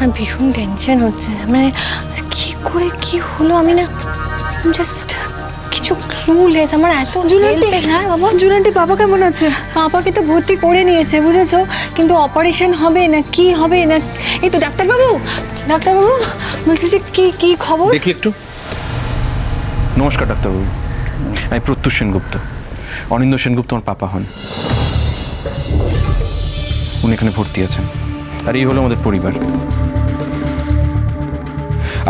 আমার ভীষণ টেনশন হচ্ছে। মানে কি করে কি হলো আমি না জাস্ট কিছু ক্লুলেস আমার এত জুনান্টি হ্যাঁ বাবা। জুনান্টি বাবা কেমন আছে? পাপাকে তো ভর্তি করে নিয়েছে বুঝেছ? কিন্তু অপারেশন হবে না কি হবে না? এই তো ডাক্তারবাবু ডাক্তারবাবু বলছি যে কি কি খবর? দেখি একটু। নমস্কার ডাক্তারবাবু। আমি প্রত্যুষ সেনগুপ্ত। অনিন্দ সেনগুপ্ত আমার পাপা হন। উনি এখানে ভর্তি আছেন। আর এই হলো আমাদের পরিবার।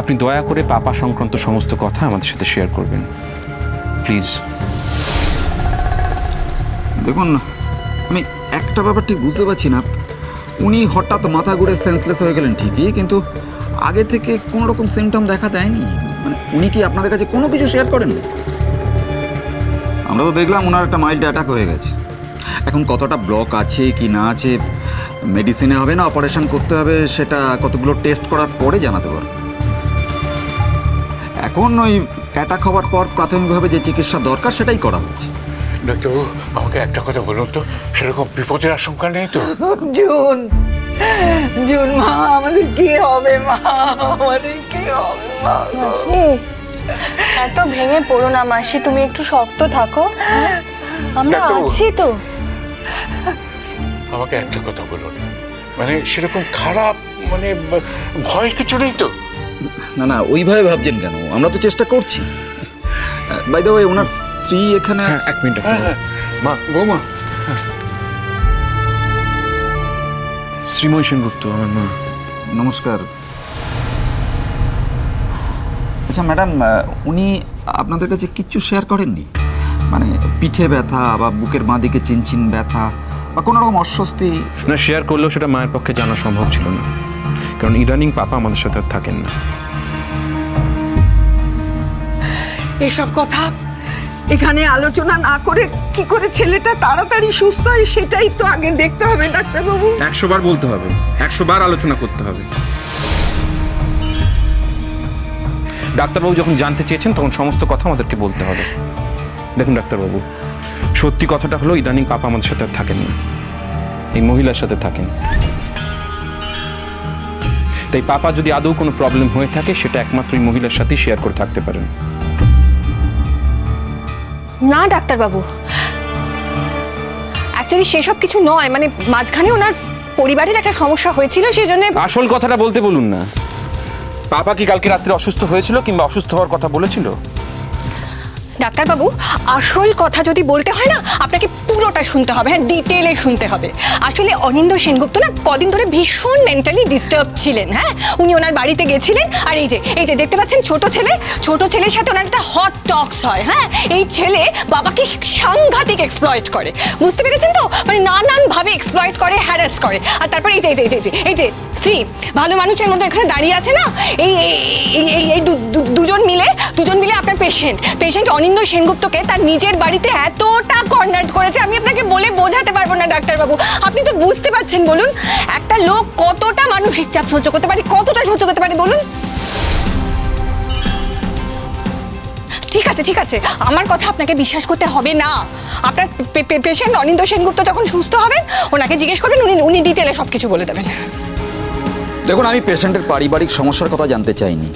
আপনি দয়া করে পাপা সংক্রান্ত সমস্ত কথা আমাদের সাথে শেয়ার করবেন। প্লিজ দেখুন, আমি একটা ব্যাপার ঠিক বুঝতে পারছি না। উনি হঠাৎ মাথা ঘুরে সেন্সলেস হয়ে গেলেন ঠিকই, কিন্তু আগে থেকে কোনো রকম সিমটম দেখা দেয়নি। মানে উনি কি আপনাদের কাছে কোনো কিছু শেয়ার করেন আমরা তো দেখলাম ওনার একটা মাইল্ড অ্যাটাক হয়ে গেছে। এখন কতটা ব্লক আছে, কি না আছে মেডিসিনে হবে না অপারেশন করতে হবে, সেটা কতগুলো টেস্ট করার পরে জানাতে পারব। এখন ওই অ্যাটাক হওয়ার পর প্রাথমিকভাবে যে চিকিৎসা দরকার সেটাই করা হচ্ছে। ডাক্তারবাবু আমাকে একটা কথা বলুন তো সেরকম বিপদের আশঙ্কা নেই তো? জুন জুন মা আমাদের কি হবে মা? আমাদের কি হবে মা এত ভেঙে পড়ো না মাসি তুমি একটু শক্ত থাকো। হ্যাঁ? আমরা। আছি তো। আমাকে একটা কথা বলুন। মানে সেরকম খারাপ মানে ভয় কিছু নেই তো? না না ওইভাবে ভাবছেন কেন? আমরা তো চেষ্টা করছি। বাই দ্য ওয়ে ওনার স্ত্রী এখানে হ্যাঁ এক মিনিট হ্যাঁ হ্যাঁ। মা। বৌমা। শ্রীময় সেনগুপ্ত আমার মা। নমস্কার। আচ্ছা ম্যাডাম উনি আপনাদের কাছে কিচ্ছু শেয়ার করেননি? মানে পিঠে ব্যথা বা বুকের বাঁ দিকে চিনচিন ব্যথা বা কোনো রকম অস্বস্তি? না শেয়ার করলেও সেটা মায়ের পক্ষে জানা সম্ভব ছিল না। কারণ ইদানিং পাপা আমাদের সাথে আর থাকেন না। এসব কথা এখানে আলোচনা না করে কি করে ছেলেটা তাড়াতাড়ি সুস্থ হয় সেটাই তো আগে দেখতে হবে ডাক্তারবাবু। একশো বার বলতে হবে একশো বার আলোচনা করতে হবে। ডাক্তারবাবু যখন জানতে চেয়েছেন তখন সমস্ত কথা আমাদেরকে বলতে হবে। দেখুন ডাক্তারবাবু সত্যি কথাটা হলো ইদানিং পাপা আমাদের সাথে আর থাকেন না। এই মহিলার সাথে থাকেন। তাই পাপা যদি আদৌ কোনো প্রবলেম হয়ে থাকে সেটা একমাত্র এই মহিলার সাথেই শেয়ার করে থাকতে পারেন। না ডাক্তারবাবু। অ্যাকচুয়ালি সেসব কিছু নয়। মানে মাঝখানে ওনার পরিবারের একটা সমস্যা হয়েছিল সেই জন্য আসল কথাটা বলতে বলুন না। পাপা কি কালকে রাত্রে অসুস্থ হয়েছিল কিংবা অসুস্থ হওয়ার কথা বলেছিল? ডাক্তারবাবু আসল কথা যদি বলতে হয় না আপনাকে পুরোটা শুনতে হবে হ্যাঁ ডিটেলে শুনতে হবে। আসলে অনিন্দ সেনগুপ্ত না কদিন ধরে ভীষণ মেন্টালি ডিস্টার্ব ছিলেন হ্যাঁ? উনি ওনার বাড়িতে গেছিলেন আর এই যে এই যে দেখতে পাচ্ছেন ছোট ছেলে ছোট ছেলের সাথে ওনার একটা হট টক্স হয় হ্যাঁ? এই ছেলে বাবাকে সাংঘাতিক এক্সপ্লয়েট করে। বুঝতে পেরেছেন তো? মানে নানানভাবে এক্সপ্লয়েট করে হ্যারাস করে। আর তারপরে এই যে এই যে এই যে, এই যে স্ত্রী ভালো মানুষের মতো এখানে দাঁড়িয়ে আছে না? এই পেশেন্ট পেশেন্ট অনিন্দ সেনগুপ্তকে তার নিজের বাড়িতে এতটা কর্নার করেছে, আমি আপনাকে বলে বোঝাতে পারব না, ডাক্তারবাবু। আপনি তো বুঝতে পারছেন, বলুন, একটা লোক কতটা মানসিক চাপ সহ্য করতে পারে, কতটা সহ্য করতে পারে, বলুন। ঠিক আছে ঠিক আছে, আমার কথা আপনাকে বিশ্বাস করতে হবে না। আপনার পেশেন্ট অনিন্দ সেনগুপ্ত যখন সুস্থ হবেন, ওনাকে জিজ্ঞেস করবেন, উনি উনি ডিটেলে সব কিছু বলে দেবেন। দেখুন, আমি পেশেন্টের পারিবারিক সমস্যার কথা জানতে চাইনি।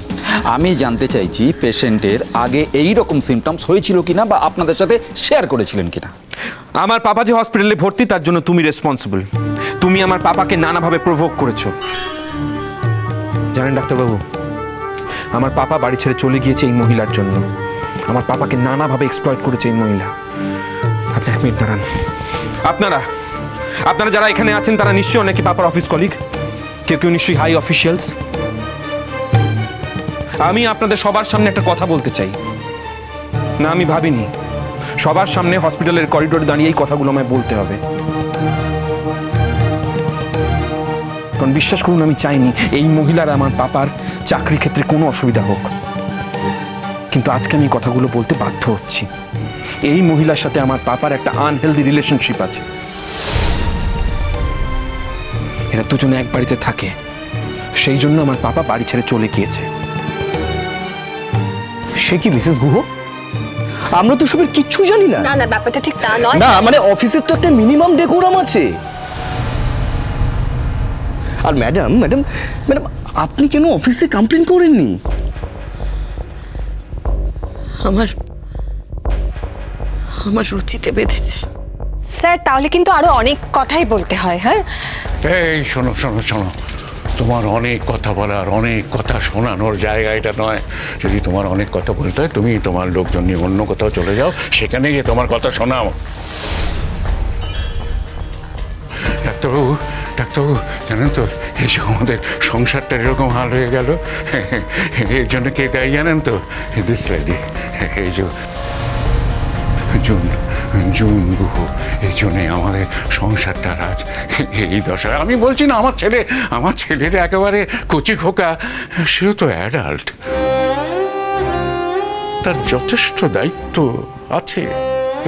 আমি জানতে চাইছি পেশেন্টের আগে এই রকম সিমটমস হয়েছিল কিনা বা আপনাদের সাথে শেয়ার করেছিলেন কিনা। আমার পাপা যে হসপিটালে ভর্তি, তার জন্য তুমি রেসপন্সিবল তুমি আমার পাপাকে নানাভাবে প্রভোগ করেছ। জানেন ডাক্তারবাবু, আমার পাপা বাড়ি ছেড়ে চলে গিয়েছে এই মহিলার জন্য। আমার পাপাকে নানাভাবে এক্সপ্লয়েট করেছে এই মহিলা। আপনি এক মিনিট দাঁড়ান। আপনারা আপনারা যারা এখানে আছেন, তারা নিশ্চয়ই অনেকে পাপার অফিস কলিগ কেউ কেউ নিশ্চয়ই হাই অফিসিয়ালস আমি আপনাদের সবার সামনে একটা কথা বলতে চাই। না, আমি ভাবিনি। সবার সামনে হসপিটালের করিডোরে দাঁড়িয়ে এই কথাগুলো আমায় বলতে হবে। কারণ বিশ্বাস করুন, আমি চাইনি এই মহিলার আমার পাপার চাকরি ক্ষেত্রে কোনো অসুবিধা হোক। কিন্তু আজকে আমি কথাগুলো বলতে বাধ্য হচ্ছি। এই মহিলার সাথে আমার পাপার একটা আনহেলদি রিলেশনশিপ আছে। এরা দুজনে এক বাড়িতে থাকে। সেই জন্য আমার পাপা বাড়ি ছেড়ে চলে গিয়েছে। সে কি মিসেস গুহ? আমরা তো সবের কিচ্ছু জানি না। না না ব্যাপারটা ঠিক তা নয়। না মানে অফিসের তো একটা মিনিমাম ডেকোরাম আছে। আর ম্যাডাম ম্যাডাম ম্যাডাম আপনি কেন অফিসে কমপ্লেন করেননি? আমার আমার রুচিতে বেঁধেছে। স্যার, তাহলে কিন্তু আরও অনেক কথাই বলতে হয় হ্যাঁ? এই শোনো শোনো শোনো। তোমার অনেক কথা বলার, অনেক কথা শোনানোর জায়গা এটা নয়। যদি তোমার অনেক কথা বলতে হয়, তুমি তোমার লোকজন নিয়ে অন্য কোথাও চলে যাও, সেখানে গিয়ে তোমার কথা শোনাও। ডাক্তারবাবু ডাক্তারবাবু, জানেন তো, এই যে আমাদের সংসারটা এরকম হাল হয়ে গেল। এর জন্য কে দায়ী জানেন তো? দিস এই যে জুন। জুন গুহ এই জন্যে আমাদের সংসারটার আজ এই দশা। আমি বলছি না, আমার ছেলে, আমার ছেলের একেবারে কচি খোকা। সেও তো অ্যাডাল্ট তার যথেষ্ট দায়িত্ব আছে,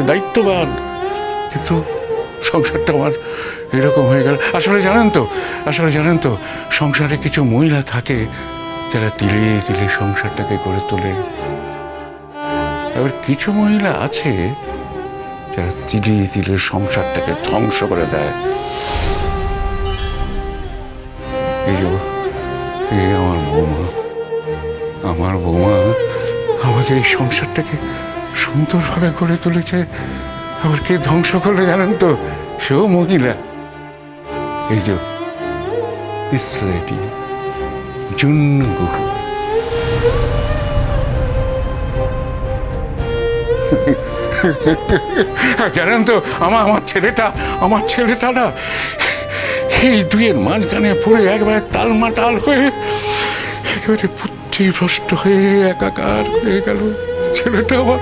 দায়িত্ববান। কিন্তু সংসারটা আমার এরকম হয়ে গেল। আসলে জানেন তো, আসলে জানেন তো, সংসারে কিছু মহিলা থাকে, যারা তিলে তিলে সংসারটাকে গড়ে তোলে এবার কিছু মহিলা আছে যারা তিলে তিলে সংসারটাকে ধ্বংস করে দেয়। এই এই আমার বৌমা আমার বৌমা আমাদের এই সংসারটাকে সুন্দরভাবে গড়ে তুলেছে। আবার কে ধ্বংস করলে জানেন তো? সেও মহিলা। এই যে দিস লেডি জুন্নু জানেন তো আমার আমার ছেলেটা আমার ছেলেটা না এই দুইয়ের মাঝখানে পড়ে একবারে তালমাটাল হয়ে একেবারে বুদ্ধি ভ্রষ্ট হয়ে একাকার হয়ে গেল ছেলেটা আমার।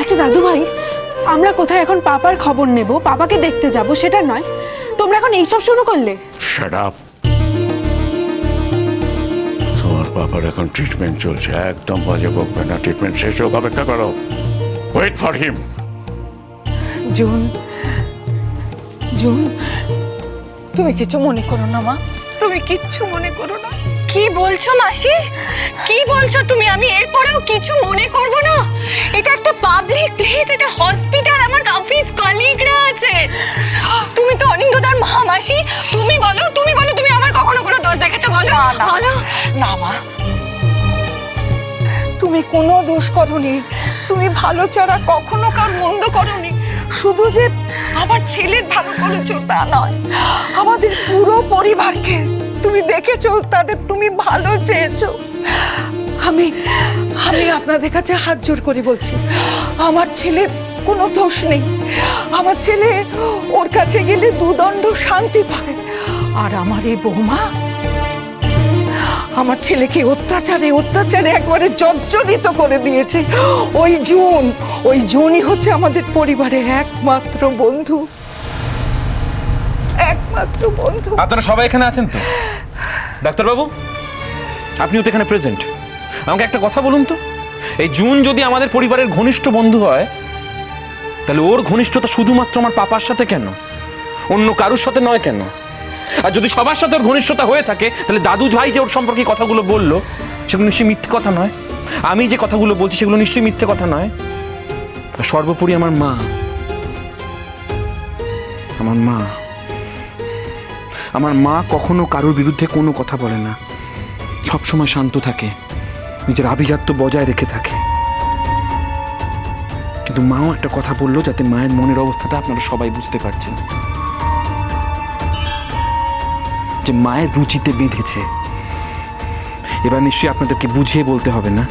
আচ্ছা দাদু ভাই আমরা কোথায় এখন পাপার খবর নেব? পাপাকে দেখতে যাব সেটা নয়। তোমরা এখন এইসব শুরু করলে? শাট আপ বাবার এখন ট্রিটমেন্ট চলছে। একদম বাজে বকবে না ট্রিটমেন্ট শেষ হোক অপেক্ষা করো। Wait for him June June তুমি কিছু মনে করো না মা। তুমি কিচ্ছু মনে করো না। কি বলছো মাসি? কি বলছো তুমি? আমি এরপরেও কিছু মনে করব না। এটা একটা পাবলিক প্লেস এটা হসপিটাল আমার অফিস কলিগরা আছে। তুমি তো অনিন্দদার মা মাসি তুমি বলো তুমি বলো তুমি আমার কখনো কোনো দোষ দেখেছ? বলো বলো। না মা। তুমি কোনো দোষ করনি। তুমি ভালো ছাড়া কখনো কার মন্দ করনি। শুধু যে আমার ছেলের ভালো করেছ তা নয়, আমাদের পুরো পরিবারকে তুমি দেখেছ, তাদের তুমি ভালো চেয়েছো। আমি আমি আপনাদের কাছে হাত জোর করে বলছি, আমার ছেলে কোনো দোষ নেই। আমার ছেলে ওর কাছে গেলে দুদণ্ড শান্তি পায়। আর আমার এই বৌমা আমার ছেলেকে অত্যাচারে অত্যাচারে একবারে জর্জরিত করে দিয়েছে। ওই জুন, ওই জুনই হচ্ছে আমাদের পরিবারের একমাত্র বন্ধু। একমাত্র বন্ধু। আপনারা সবাই এখানে আছেন তো? ডাক্তারবাবু, আপনিও তো এখানে প্রেজেন্ট। আমাকে একটা কথা বলুন তো? এই জুন যদি আমাদের পরিবারের ঘনিষ্ঠ বন্ধু হয়, তাহলে ওর ঘনিষ্ঠতা শুধুমাত্র আমার পাপার সাথে কেন? অন্য কারুর সাথে নয় কেন? আর যদি সবার সাথে ওর ঘনিষ্ঠতা হয়ে থাকে, তাহলে দাদু ভাই যে ওর সম্পর্কে কথাগুলো বলল, সেগুলো নিশ্চয়ই মিথ্যে কথা নয়। আমি যে কথাগুলো বলছি, সেগুলো নিশ্চয়ই মিথ্যে কথা নয়। আর সর্বোপরি আমার মা। আমার মা। আমার মা কখনো কারোর বিরুদ্ধে কোনো কথা বলে না। সবসময় শান্ত থাকে। নিজের আভিজাত্য বজায় রেখে থাকে। কিন্তু মাও একটা কথা বলল, যাতে মায়ের মনের অবস্থাটা আপনারা সবাই বুঝতে পারছেন। যে মায়ের রুচিতে বেঁধেছে। এবার নিশ্চয়ই আপনাদেরকে বুঝিয়ে বলতে হবে না?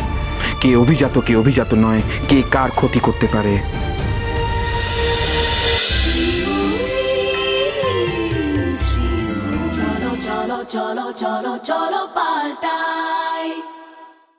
কে অভিজাত কে অভিজাত নয়, কে কার ক্ষতি করতে পারে। চলো চলো চলো চলো paltai.